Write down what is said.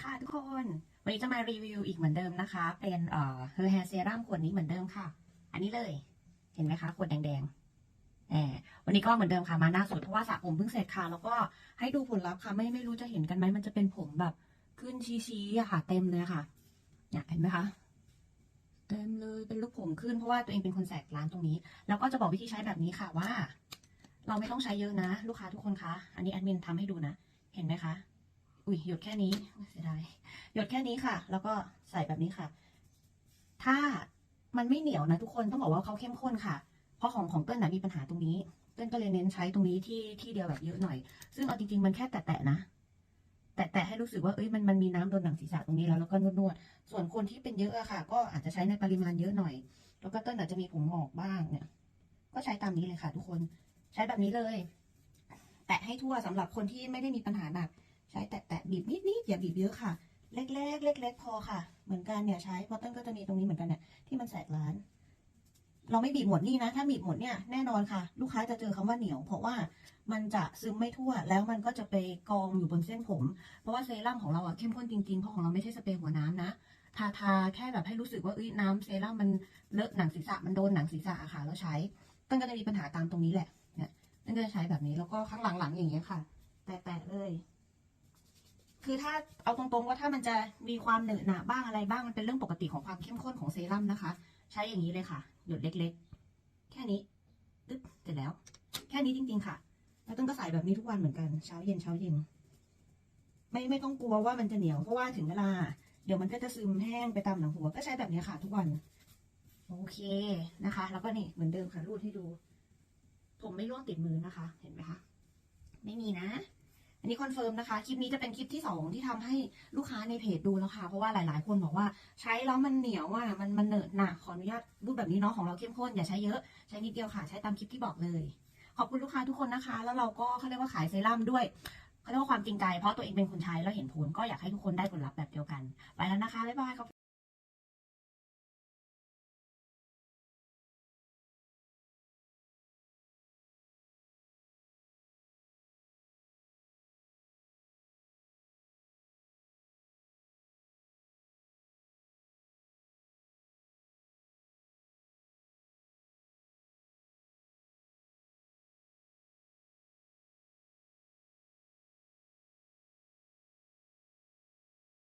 ค่ะทุกคน วันนี้จะมารีวิวอีกเหมือนเดิมนะคะ เป็นเอ่อ Her Hair Serum ขวดนี้เหมือนเดิมค่ะ อันนี้เลย เห็นไหมคะขวดแดงๆแหมวันนี้ก็เหมือนเดิมค่ะมาหน้าสดเพราะว่าสระผมเพิ่งเสร็จค่ะ แล้วก็ให้ดูผลลัพธ์ค่ะไม่ไม่รู้จะเห็นกันไหมมันจะเป็นผมแบบขึ้นชี้ๆอะค่ะ เต็มเลยค่ะเนี่ยเห็นไหมคะเต็มเลยเป็นลูกผมขึ้นเพราะว่าตัวเองเป็นคนแสกร้านตรงนี้ แล้วก็จะบอกวิธีใช้แบบนี้ค่ะว่า เราไม่ต้องใช้เยอะนะ ลูกค้าทุกคนคะอันนี้แอดมินทำให้ดูนะ เห็นไหมคะ อุ้ยหยดแค่นี้เสียดายหยดแค่นี้ค่ะ แล้วก็ใส่แบบนี้ค่ะ ถ้ามันไม่เหนียวนะทุกคนต้องบอกว่าเขาเข้มข้นค่ะ เพราะของของเต้นนะมีปัญหาตรงนี้ เต้นก็เลยเน้นใช้ตรงนี้ที่ที่เดียวแบบเยอะหน่อย ซึ่งเอาจริงๆมันแค่แตะๆนะ แตะๆให้รู้สึกว่าเอ้ยมันมันมีน้ำโดนหนังศีรษะตรงนี้แล้วแล้วก็นวดๆส่วนคนที่เป็นเยอะอะค่ะ ก็อาจจะใช้ในปริมาณเยอะหน่อย แล้วก็เต้นอาจจะมีผมหงอกบ้างเนี่ย ก็ใช้ตามนี้เลยค่ะ ทุกคน ใช้แบบนี้เลย แตะให้ทั่วสำหรับคนที่ไม่ได้มีปัญหาหนัก ใช้แตะแตะบีบนิดนิดอย่าบีบเยอะค่ะ เล็กเล็กเล็กเล็กๆพอค่ะ เหมือนกันเนี่ยใช้เพราะต้นก็จะมีตรงนี้เหมือนกันเนี่ยที่มันแสกร้าน เราไม่บีบหมดนี่นะ ถ้าบีบหมดเนี่ยแน่นอนค่ะ ลูกค้าจะเจอคำว่าเหนียว เพราะว่ามันจะซึมไม่ทั่ว แล้วมันก็จะไปกองอยู่บนเส้นผม เพราะว่าเซรั่มของเราอะเข้มข้นจริงๆเพราะของเราไม่ใช่สเปรย์หัวน้ำนะทาทาแค่แบบให้รู้สึกว่าเอ้ยน้ำเซรั่มมันเลอะหนังศีรษะมันโดนหนังศีรษะอะค่ะแล้วใช้ต้นก็จะมีปัญหาตามตรงนี้แหละเนี่ยต้นก็จะใช้แบบนี้แล้วก็ข้างหลังๆอย่างเงี้ยค่ะ แตะๆเลย คือถ้าเอาตรงๆว่าถ้ามันจะมีความเหนอะหนะบ้างอะไรบ้างมันเป็นเรื่องปกติของความเข้มข้นของเซรั่มนะคะ ใช้อย่างนี้เลยค่ะ หยดเล็กๆ แค่นี้ตึ๊บเสร็จแล้ว แค่นี้จริง ๆ ค่ะ แล้วต้นก็ใส่แบบนี้ทุกวันเหมือนกันเช้าเย็นเช้าเย็น ไม่ไม่ต้องกลัวว่ามันจะเหนียวเพราะว่าถึงเวลา เดี๋ยวมันก็จะซึมแห้งไปตามหนังหัว ก็ใช้แบบนี้ค่ะ ทุกวัน โอเคนะคะ แล้วก็นี่เหมือนเดิมค่ะรูดให้ดู ผมไม่ร่วงติดมือนะคะ เห็นไหมคะไม่มีนะ อันนี้คอนเฟิร์มนะคะ คลิปนี้จะเป็นคลิปที่สองที่ทำให้ลูกค้าในเพจดูแล้วค่ะ เพราะว่าหลาย ๆ คนบอกว่าใช้แล้วมันเหนียวอะมันมันเหนอะหนะขออนุญาตรูปแบบนี้เนาะของเราเข้มข้นอย่าใช้เยอะใช้นิดเดียวค่ะ ใช้ตามคลิปที่บอกเลย ขอบคุณลูกค้าทุกคนนะคะ แล้วเราก็เขาเรียกว่าขายเซรั่มด้วยเขาเรียกว่าความจริงใจเพราะตัวเองเป็นคนใช้แล้วเห็นผลก็อยากให้ทุกคนได้ผลลัพธ์แบบเดียวกัน ไปแล้วนะคะบ๊ายบายขอบ